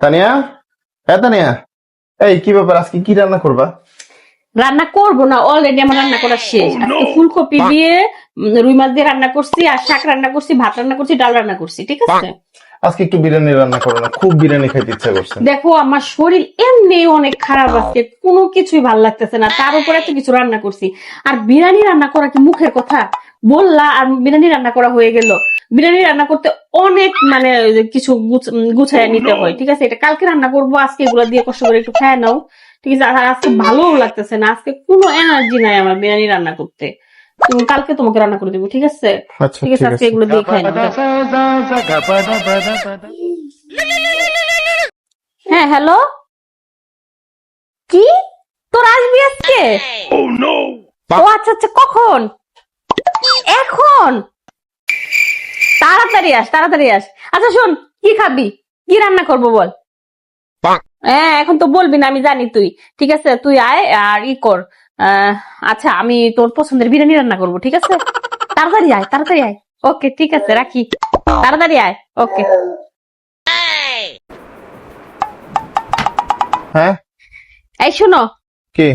তানিয়া? হ্যাঁ তানিয়া? এই কি ব্যাপার? আজকে কি রান্না করবা? রান্না করব না অলরেডি আমার রান্না করা শেষ। আজকে ফুলকপি দিয়ে রুই মাছ দিয়ে রান্না করছি আর শাক রান্না করছি ভাত রান্না করছি ডাল রান্না করছি ঠিক আছে? আজকে একটু বিরিয়ানি রান্না করো না খুব বিরিয়ানি খাইতে ইচ্ছা করছে। দেখো আমার শরীর এমনি অনেক খারাপ আছে কোনো কিছুই ভালো লাগতেছে না তার উপরে এত কিছু রান্না করছি। আর বিরিয়ানি রান্না করা কি মুখের কথা? বললা আর বিরিয়ানি রান্না করা হয়ে গেল। বিরিয়ানি রান্না করতে অনেক মানে কিছু গুছ- গুছায় নিতে হয় ঠিক আছে? এটা কালকে রান্না করব আজকে এগুলো দিয়ে কষ্ট করে একটু খায় নাও ঠিক আছে? আর আজকে ভালোও লাগতেছে না আজকে কোনো এনার্জি নাই আমার বিরিয়ানি রান্না করতে। কালকে তোমাকে রান্না করে দেবো ঠিক আছে? আচ্ছা ঠিক আছে আজকে এগুলো দিয়ে খাই নাও হ্যাঁ হ্যালো? কি? তোর আসবি আজকে? ও আচ্ছা আচ্ছা কখন? এখন? তাড়াতাড়ি আস তাড়াতাড়ি আস। আচ্ছা শোন কি খাবি? কি রান্না করব বল? হ্যাঁ এখন তো বলবি না আমি জানি তুই। ঠিক আছে তুই আয় আর ই কর। আচ্ছা আমি তোর পছন্দের বিরিয়ানি রান্না করব ঠিক আছে? তাড়াতাড়ি আয় তাড়াতাড়ি আয়। ওকে ঠিক আছে রাখি। তাড়াতাড়ি আয় ওকে। হ্যাঁ? এই শোনো। কি?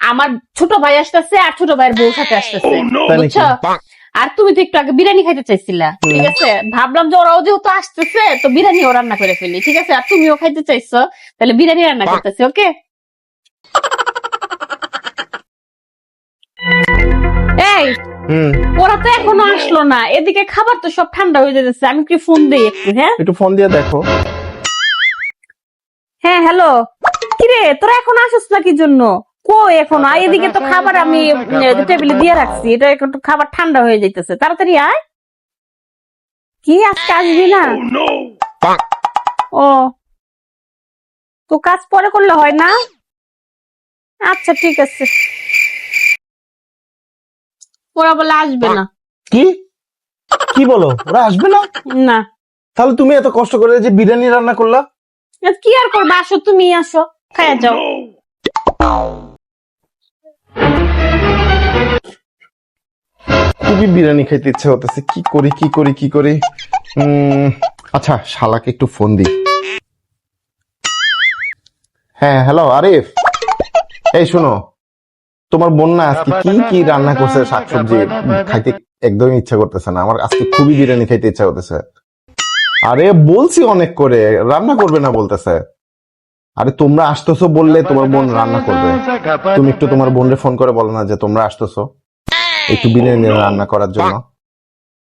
আমার ছোট ভাই আসতেছে আর ছোট ভাইয়ের বউ সাথে আসতেছে। বুঝছ? আর তুমি তো একটু আগে বিরিয়ানি খাইতে চাইছিলা। ঠিক আছে? ভাবলাম যে ওরাও যেহেতু আসতেছে তো বিরিয়ানি ও রান্না করে ফেলি। ঠিক আছে? আর তুমিও খাইতে চাইছো তাহলে বিরিয়ানি রান্না করতেছি ওকে? এই ওরা তো এখনও আসলো না। এদিকে খাবার তো সব ঠান্ডা হয়ে যেতেছে আমি কি ফোন দিই একটু হ্যাঁ? একটু ফোন দিয়ে দেখো। হ্যাঁ হ্যালো। কিরে তোরা এখন আসিস না কি জন্য? এখন? আয় এদিকে তো খাবার আমি টেবিলে দিয়ে রাখছি। এটা একটু খাবার ঠান্ডা হয়ে যাইতেছে। তাড়াতাড়ি আয়। কি আজকে আসবি না? ও। তো কাজ পরে করলে হয় না? আচ্ছা ঠিক আছে। ওরা বলে আসবে না। কি? কি বলো? ওরা আসবে না? না। তাহলে তুমি এত কষ্ট করে যে বিরিয়ানি রান্না করলা? কি আর করবে? আসো তুমি আসো। খাইয়া যাও। খুবই বিরিয়ানি খাইতে ইচ্ছা হতেছে কি করি কি করি কি করি? আচ্ছা শালাকে একটু ফোন দিই হ্যাঁ হ্যালো আরিফ। এই শোনো, তোমার বোন না আজকে কি কি রান্না করছে শাকসবজি? খাইতে একদমই ইচ্ছা করতেছে না। আমার আজকে খুবই বিরিয়ানি খাইতে ইচ্ছা করতেছে। আরে, বলছি অনেক করে। রান্না করবে না বলতেছে। আরে, তোমরা আসতেছো বললে তোমার বোন রান্না করবে। তুমি একটু তোমার বোনরে ফোন করে বলো না যে তোমরা আসতেছো। একটু বিরিয়ানি রান্না করার জন্য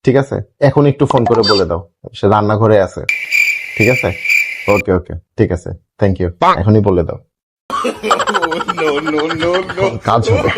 ঠিক আছে এখন একটু ফোন করে বলে দাও সে রান্নাঘরে আছে ঠিক আছে ওকে ওকে ঠিক আছে থ্যাংক ইউ এখনই বলে দাও কাজ হবে